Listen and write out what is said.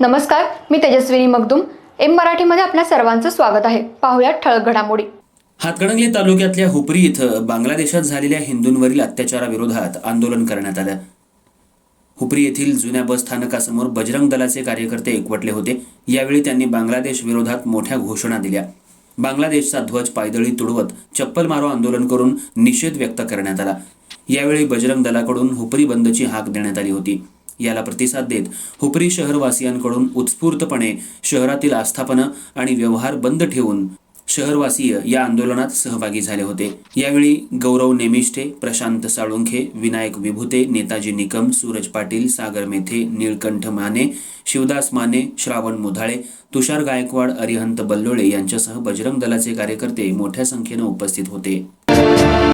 नमस्कार मी तेजस्विनी मगदुम. एम मराठीमध्ये आपल्या सर्वांचं स्वागत आहे. पाहुयात ठळक घडामोडी. हातकणंगले तालुक्यातल्या हुपरी इथं बांगलादेशात झालेल्या हिंदूंवरील अत्याचाराविरोधात आंदोलन करण्यात आलं. हुपरी येथील जुन्या बस स्थानकासमोर बजरंग दलाचे कार्यकर्ते एकवटले होते. यावेळी त्यांनी बांगलादेश विरोधात मोठ्या घोषणा दिल्या. बांगलादेशचा ध्वज पायदळी तुडवत चप्पल मारो आंदोलन करून निषेध व्यक्त करण्यात आला. यावेळी बजरंग दलाकडून हुपरी बंदची हाक देण्यात आली होती. याला प्रतिसाद देत हुपरी शहरवासियांकडून उत्स्फूर्तपणे शहरातील आस्थापनं आणि व्यवहार बंद ठेवून शहरवासीय या आंदोलनात सहभागी झाले होते. यावेळी गौरव नेमिष्ठे प्रशांत साळुंखे विनायक विभूते नेताजी निकम सूरज पाटील सागर मेथे निळकंठ माने शिवदास माने श्रावण मुधाळे तुषार गायकवाड अरिहंत बल्लोळे यांच्यासह बजरंग दलाचे कार्यकर्ते मोठ्या संख्येनं उपस्थित होते.